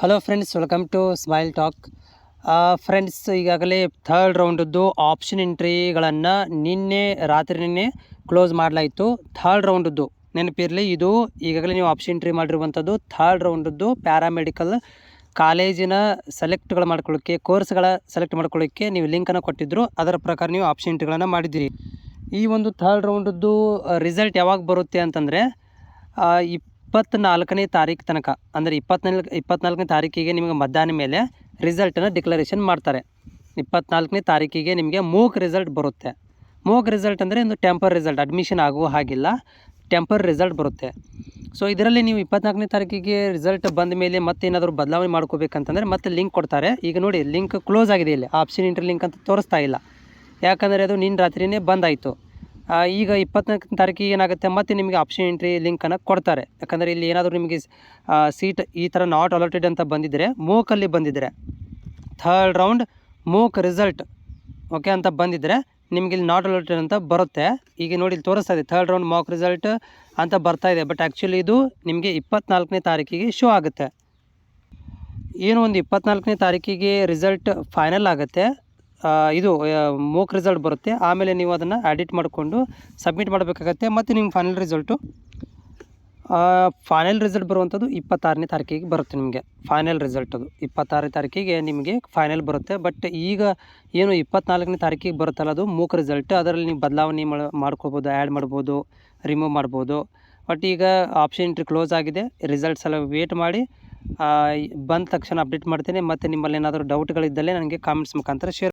Hello friends welcome to smile talk friends ಈಗಾಗಲೇ third ರೌಂಡದ್ದು option ಎಂಟ್ರಿಗಳನ್ನು ನಿನ್ನೆ, ರಾತ್ರಿ ನಿನ್ನೆ ಕ್ಲೋಸ್ ಮಾಡಲಾಯಿತು. ಥರ್ಡ್ ರೌಂಡದ್ದು ನೆನಪಿರಲಿ, ಇದು ಈಗಾಗಲೇ ನೀವು ಆಪ್ಷನ್ ಎಂಟ್ರಿ ಮಾಡಿರುವಂಥದ್ದು ಥರ್ಡ್ ರೌಂಡದ್ದು ಪ್ಯಾರಾಮೆಡಿಕಲ್ ಕಾಲೇಜಿನ ಸೆಲೆಕ್ಟ್ಗಳು ಮಾಡ್ಕೊಳ್ಳೋಕ್ಕೆ ಕೋರ್ಸ್ಗಳ ಸೆಲೆಕ್ಟ್ ಮಾಡ್ಕೊಳ್ಳೋಕ್ಕೆ ನೀವು ಲಿಂಕನ್ನು ಕೊಟ್ಟಿದ್ದರು ಅದರ ಪ್ರಕಾರ ನೀವು ಆಪ್ಷನ್ ಎಂಟ್ರಿಗಳನ್ನು ಮಾಡಿದ್ದೀರಿ. ಈ ಒಂದು ಥರ್ಡ್ ರೌಂಡದ್ದು ರಿಸಲ್ಟ್ ಯಾವಾಗ ಬರುತ್ತೆ ಅಂತಂದರೆ ಇಪ್ಪತ್ತ್ನಾಲ್ಕನೇ ತಾರೀಕು ತನಕ, ಅಂದರೆ ಇಪ್ಪತ್ನಾಲ್ಕು, ಇಪ್ಪತ್ನಾಲ್ಕನೇ ತಾರೀಕಿಗೆ ನಿಮಗೆ ಮಧ್ಯಾಹ್ನ ಮೇಲೆ ರಿಸಲ್ಟನ್ನು ಡಿಕ್ಲರೇಷನ್ ಮಾಡ್ತಾರೆ. ಇಪ್ಪತ್ನಾಲ್ಕನೇ ತಾರೀಕಿಗೆ ನಿಮಗೆ ಮೂಕ್ ರಿಸಲ್ಟ್ ಬರುತ್ತೆ. ಮೂಕ್ ರಿಸಲ್ಟ್ ಅಂದರೆ ಒಂದು ಟೆಂಪರ್ ರಿಸಲ್ಟ್ ಅಡ್ಮಿಷನ್ ಆಗುವ ಹಾಗಿಲ್ಲ ಟೆಂಪರ್ ರಿಸಲ್ಟ್ ಬರುತ್ತೆ. ಸೊ ಇದರಲ್ಲಿ ನೀವು ಇಪ್ಪತ್ನಾಲ್ಕನೇ ತಾರೀಕಿಗೆ ರಿಸಲ್ಟ್ ಬಂದ ಮೇಲೆ ಮತ್ತೇನಾದರೂ ಬದಲಾವಣೆ ಮಾಡ್ಕೋಬೇಕಂತಂದರೆ ಮತ್ತೆ ಲಿಂಕ್ ಕೊಡ್ತಾರೆ. ಈಗ ನೋಡಿ ಲಿಂಕ್ ಕ್ಲೋಸ್ ಆಗಿದೆ ಇಲ್ಲಿ ಆಪ್ಷನ್ ಇಂಟರ್ ಲಿಂಕ್ ಅಂತ ತೋರಿಸ್ತಾ ಇಲ್ಲ. ಯಾಕಂದರೆ ಅದು ನಿನ್ನ ರಾತ್ರಿಯೇ ಬಂದಾಯಿತು. ಈಗ ಇಪ್ಪತ್ತನೇ ತಾರೀಕಿಗೆ ಏನಾಗುತ್ತೆ? ಮತ್ತೆ ನಿಮಗೆ ಆಪ್ಷನ್ ಎಂಟ್ರಿ ಲಿಂಕನ್ನು ಕೊಡ್ತಾರೆ. ಯಾಕಂದರೆ ಇಲ್ಲಿ ಏನಾದರೂ ನಿಮಗೆ ಸೀಟ್ ಈ ಥರ ನಾಟ್ ಅಲಾಟೆಡ್ ಅಂತ ಬಂದಿದ್ದರೆ ಮೂಕಲ್ಲಿ ಬಂದಿದ್ದರೆ third round mock result okay ಅಂತ ಬಂದಿದ್ದರೆ ನಿಮಗೆ ಇಲ್ಲಿ ನಾಟ್ ಅಲಾಟೆಡ್ ಅಂತ ಬರುತ್ತೆ. ಈಗ ನೋಡಿ, ಇಲ್ಲಿ ತೋರಿಸ್ತಾ ಇದೆ ಥರ್ಡ್ ರೌಂಡ್ ಮಾಕ್ ರಿಸಲ್ಟ್ ಅಂತ ಬರ್ತಾ ಇದೆ. ಬಟ್ ಆ್ಯಕ್ಚುಲಿ ಇದು ನಿಮಗೆ ಇಪ್ಪತ್ನಾಲ್ಕನೇ ತಾರೀಕಿಗೆ ಶೋ ಆಗುತ್ತೆ. ಏನು ಒಂದು ಇಪ್ಪತ್ನಾಲ್ಕನೇ ತಾರೀಕಿಗೆ ರಿಸಲ್ಟ್ ಫೈನಲ್ ಆಗುತ್ತೆ. ಇದು ಮೂಕ್ ರಿಸಲ್ಟ್ ಬರುತ್ತೆ. ಆಮೇಲೆ ನೀವು ಅದನ್ನು ಎಡಿಟ್ ಮಾಡಿಕೊಂಡು ಸಬ್ಮಿಟ್ ಮಾಡಬೇಕಾಗತ್ತೆ. ಮತ್ತು ನಿಮ್ಮ ಫೈನಲ್ ರಿಸಲ್ಟು ಫೈನಲ್ ರಿಸಲ್ಟ್ ಬರುವಂಥದ್ದು ಇಪ್ಪತ್ತಾರನೇ ತಾರೀಕಿಗೆ ಬರುತ್ತೆ ನಿಮಗೆ. ಫೈನಲ್ ರಿಸಲ್ಟ್ ಅದು. ಇಪ್ಪತ್ತಾರನೇ ತಾರೀಕಿಗೆ ನಿಮಗೆ ಫೈನಲ್ ಬರುತ್ತೆ. ಬಟ್ ಈಗ ಏನು ಇಪ್ಪತ್ನಾಲ್ಕನೇ ತಾರೀಕಿಗೆ ಬರುತ್ತಲ್ಲ ಅದು ಮೂಕ್ ರಿಸಲ್ಟ್ ಅದರಲ್ಲಿ ನೀವು ಬದಲಾವಣೆ ಮಾಡ, ಮಾಡ್ಕೋಬೋದು ಆ್ಯಡ್ ಮಾಡ್ಬೋದು ರಿಮೂವ್ ಮಾಡ್ಬೋದು. ಬಟ್ ಈಗ ಆಪ್ಷನ್ ಎಂಟ್ರಿ ಕ್ಲೋಸ್ ಆಗಿದೆ. ರಿಸಲ್ಟ್ಸ್ ಎಲ್ಲ ವೇಟ್ ಮಾಡಿ ಬಂದ ತಕ್ಷಣ ಅಪ್ಡೇಟ್ ಮಾಡ್ತೀನಿ. ಮತ್ತು ನಿಮ್ಮಲ್ಲಿ ಏನಾದರೂ ಡೌಟ್ಗಳಿದ್ದಲ್ಲೇ ನನಗೆ ಕಾಮೆಂಟ್ಸ್ ಮುಖಾಂತರ ಶೇರ್